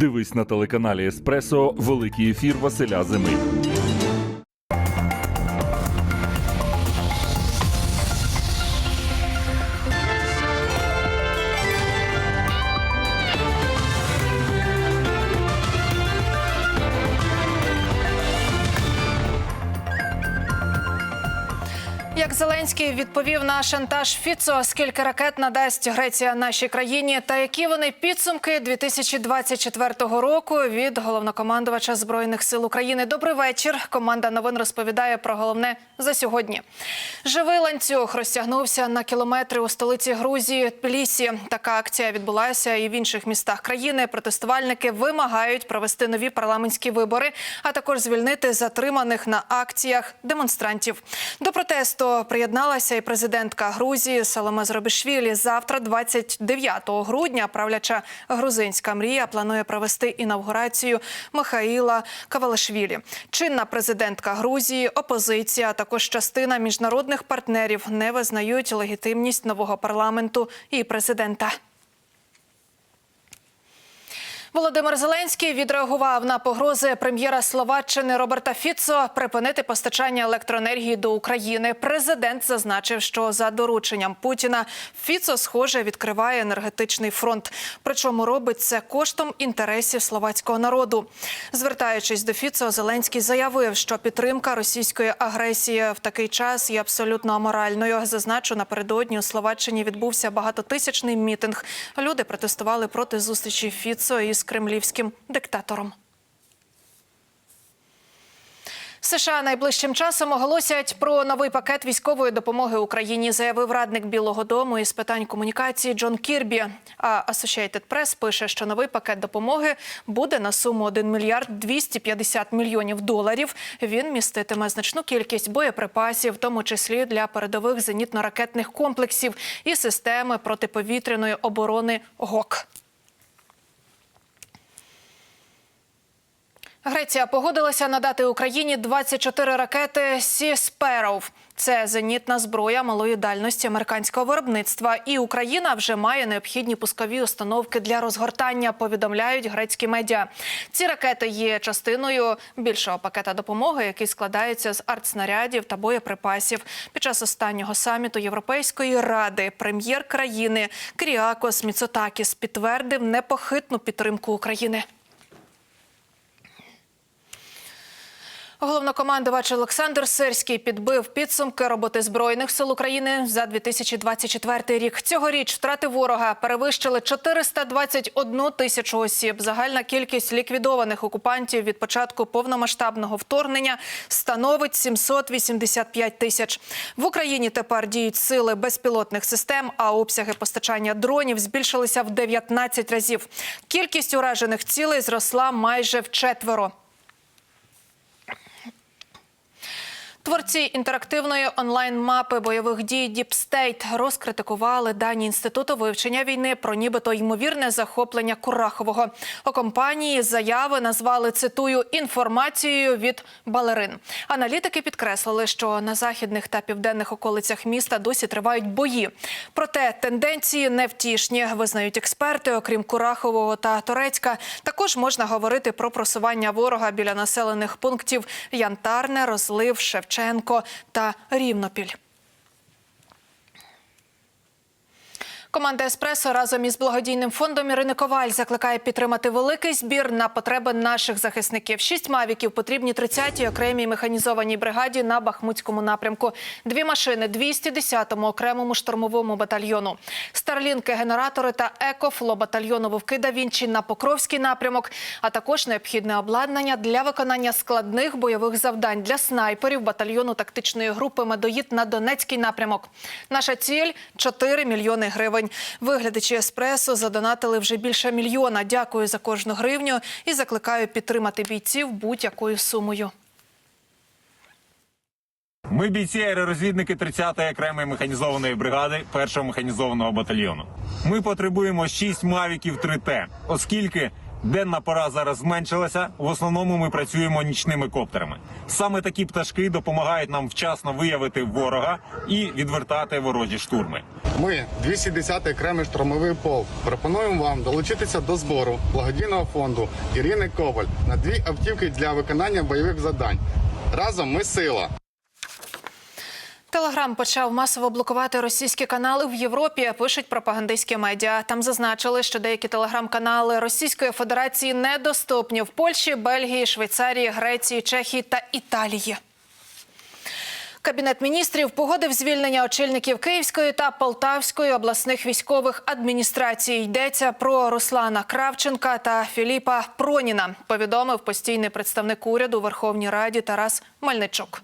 Дивись на телеканалі Еспресо Великий ефір Василя Зими. Як Зеленський відповів на шантаж Фіцо, скільки ракет надасть Греція нашій країні, та які вони підсумки 2024 року від головнокомандувача збройних сил України. Добрий вечір. Команда новин розповідає про головне за сьогодні. Живий ланцюг розтягнувся на кілометри у столиці Грузії Тбілісі. Така акція відбулася і в інших містах країни. Протестувальники вимагають провести нові парламентські вибори, а також звільнити затриманих на акціях демонстрантів. До протесту приєдналася і президентка Грузії Саломе Зробишвілі. Завтра, 29 грудня, правляча грузинська мрія планує провести інавгурацію Михаїла Кавалашвілі. Чинна президентка Грузії, опозиція, а також частина міжнародних партнерів не визнають легітимність нового парламенту і президента. Володимир Зеленський відреагував на погрози прем'єра Словаччини Роберта Фіцо припинити постачання електроенергії до України. Президент зазначив, що за дорученням Путіна Фіцо, схоже, відкриває енергетичний фронт. Причому робить це коштом інтересів словацького народу. Звертаючись до Фіцо, Зеленський заявив, що підтримка російської агресії в такий час є абсолютно аморальною. Зазначу, напередодні у Словаччині відбувся багатотисячний мітинг. Люди протестували проти зустрічі Фіцо із кремлівським диктатором. США найближчим часом оголосять про новий пакет військової допомоги Україні, заявив радник Білого Дому із питань комунікації Джон Кірбі. А Associated Press пише, що новий пакет допомоги буде на суму 1 мільярд 250 мільйонів доларів. Він міститиме значну кількість боєприпасів, в тому числі для передових зенітно-ракетних комплексів і системи протиповітряної оборони ГОК. Греція погодилася надати Україні 24 ракети Сі Сперов. Це зенітна зброя малої дальності американського виробництва. І Україна вже має необхідні пускові установки для розгортання. Повідомляють грецькі медіа. Ці ракети є частиною більшого пакета допомоги, який складається з артснарядів та боєприпасів. Під час останнього саміту Європейської ради прем'єр країни Кріакос Міцотакіс підтвердив непохитну підтримку України. Головнокомандувач Олександр Сирський підбив підсумки роботи збройних сил України за 2024 рік. Цьогоріч втрати ворога перевищили 421 тисячу осіб. Загальна кількість ліквідованих окупантів від початку повномасштабного вторгнення становить 785 тисяч. В Україні тепер діють сили безпілотних систем, а обсяги постачання дронів збільшилися в 19 разів. Кількість уражених цілей зросла майже в Творці інтерактивної онлайн-мапи бойових дій State розкритикували дані інституту вивчення війни про нібито ймовірне захоплення Курахового. У компанії заяви назвали цитую інформацією від балерин. Аналітики підкреслили, що на західних та південних околицях міста досі тривають бої. Проте тенденції невтішні, визнають експерти. Окрім Курахового та Торецька, також можна говорити про просування ворога біля населених пунктів Янтарне, Розлив, Шевченко та Рівнопіль. Команда Еспресо разом із благодійним фондом Ірини Коваль закликає підтримати великий збір на потреби наших захисників. Шість мавіків потрібні 30-й окремій механізованій бригаді на Бахмутському напрямку. Дві машини 210-му окремому штурмовому батальйону. Старлінки, генератори та екофло батальйону Вовки да Вінчі на Покровський напрямок, а також необхідне обладнання для виконання складних бойових завдань для снайперів батальйону тактичної групи Медоїд на Донецький напрямок. Наша ціль 4 мільйони гривень. Виглядачі еспресо задонатили вже більше мільйона. Дякую за кожну гривню і закликаю підтримати бійців будь-якою сумою. Ми бійці аеророзвідники 30-ї окремої механізованої бригади 1-го механізованого батальйону. Ми потребуємо 6 мавіків 3Т, оскільки Денна пора зараз зменшилася. В основному ми працюємо нічними коптерами. Саме такі пташки допомагають нам вчасно виявити ворога і відвертати ворожі штурми. Ми, 210-й окремий штурмовий полк, пропонуємо вам долучитися до збору благодійного фонду Ірини Коваль на дві автівки для виконання бойових завдань. Разом ми сила. Телеграм почав масово блокувати російські канали в Європі. Пишуть пропагандистські медіа. Там зазначили, що деякі телеграм-канали Російської Федерації недоступні в Польщі, Бельгії, Швейцарії, Греції, Чехії та Італії. Кабінет міністрів погодив звільнення очільників Київської та Полтавської обласних військових адміністрацій. Йдеться про Руслана Кравченка та Філіпа Проніна. Повідомив постійний представник уряду Верховній Раді Тарас Мельничук.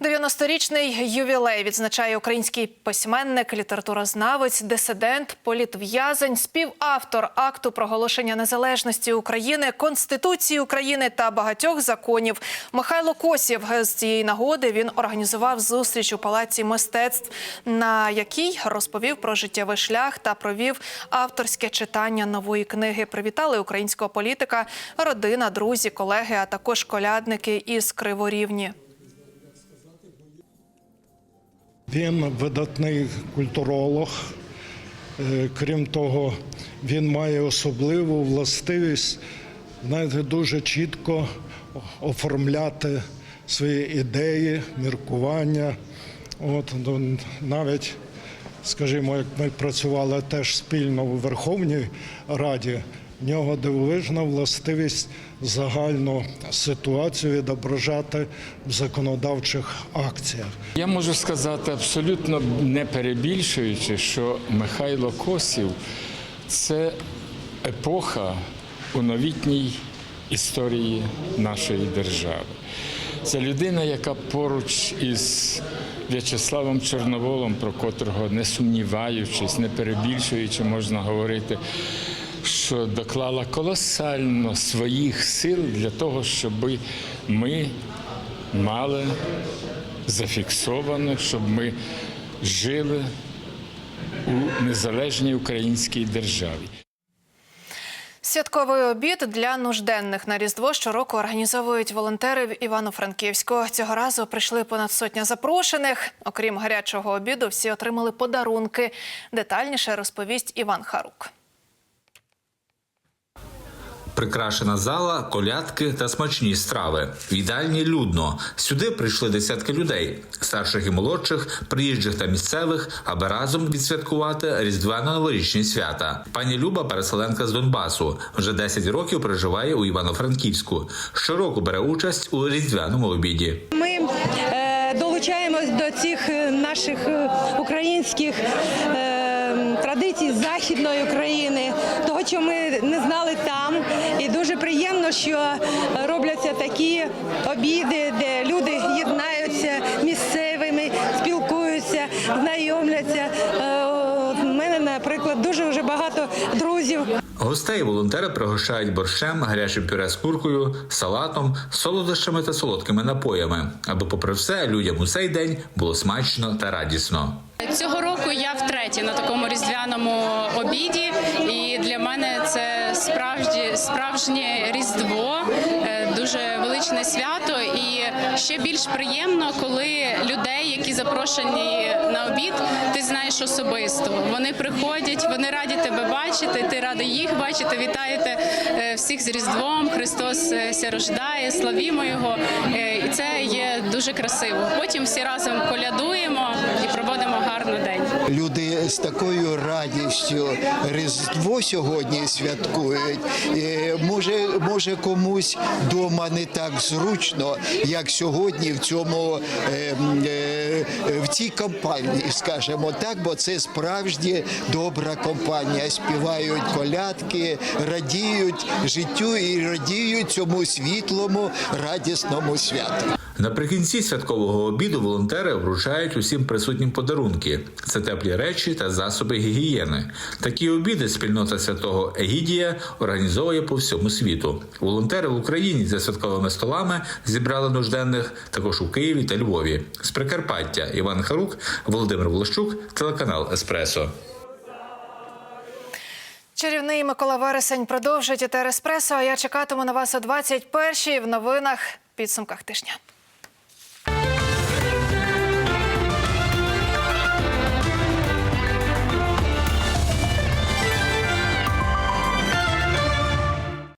90-річний ювілей відзначає український письменник, літературознавець, дисидент, політв'язень, співавтор акту проголошення незалежності України, Конституції України та багатьох законів. Михайло Косів з цієї нагоди він організував зустріч у палаці мистецтв, на якій розповів про життєвий шлях та провів авторське читання нової книги. Привітали українського політика, родина, друзі, колеги, а також колядники із Криворівні. Він видатний культуролог. Е, Крім того, він має особливу властивість знаєте, дуже чітко оформляти свої ідеї, міркування. От ну, навіть, скажімо, як ми працювали теж спільно у Верховній Раді, в нього дивовижна властивість загальну ситуацію відображати в законодавчих акціях. Я можу сказати абсолютно не перебільшуючи, що Михайло Косів це епоха у новітній історії нашої держави. Це людина, яка поруч із В'ячеславом Чорноволом, про котрого не сумніваючись, не перебільшуючи, можна говорити, що доклала колосально своїх сил для того, щоб ми мали зафіксовано, щоб ми жили у незалежній українській державі. Святковий обід для нужденних на Різдво щороку організовують волонтери в Івано-Франківську. Цього разу прийшли понад сотня запрошених. Окрім гарячого обіду, всі отримали подарунки. Детальніше розповість Іван Харук. Прикрашена зала, колядки та смачні страви. В їдальні людно. Сюди прийшли десятки людей, старших і молодших, приїжджих та місцевих, аби разом відсвяткувати різдвяно-новорічні свята. Пані Люба, переселенка з Донбасу, вже 10 років проживає у Івано-Франківську. Щороку бере участь у різдвяному обіді. Ми е, долучаємось до цих е, наших е, українських традицій західної України, того, що ми не знали там. І дуже приємно, що робляться такі обіди, де люди єднаються місцевими, спілкуються, знайомляться. Наприклад, дуже вже багато друзів. Гостей волонтери пригощають борщем, гарячим пюре з куркою, салатом, солодощами та солодкими напоями, аби, попри все, людям у цей день було смачно та радісно. Цього року я втретє на такому різдвяному обіді, і для мене це справді справжнє різдво, е, дуже величне свято. І ще більш приємно, коли людей, які запрошені на обід, ти знаєш особисто. Вони приходять, вони раді тебе бачити. Ти радий їх бачити. Вітаєте е, всіх з Різдвом. Христос е, ся рождає, славімо його. Е, І це є дуже красиво. Потім всі разом колядуємо і проводимо гарний день. Люди з такою радістю Різдво сьогодні святкують. Може, може комусь вдома не так зручно, як сьогодні в цьому в цій компанії, скажімо так, бо це справжні добра компанія. Співають колядки, радіють життю і радіють цьому світлому, радісному святу. Наприкінці святкового обіду волонтери вручають усім присутнім подарунки: це теплі речі та засоби гігієни. Такі обіди спільнота святого Егідія організовує по всьому світу. Волонтери в Україні за святковими столами зібрали нужденних також у Києві та Львові. З Прикарпаття Іван Харук, Володимир Волощук, телеканал Еспресо. Чарівний Микола Вересень продовжить ІТР Еспресо. А я чекатиму на вас о 21-й в новинах підсумках тижня.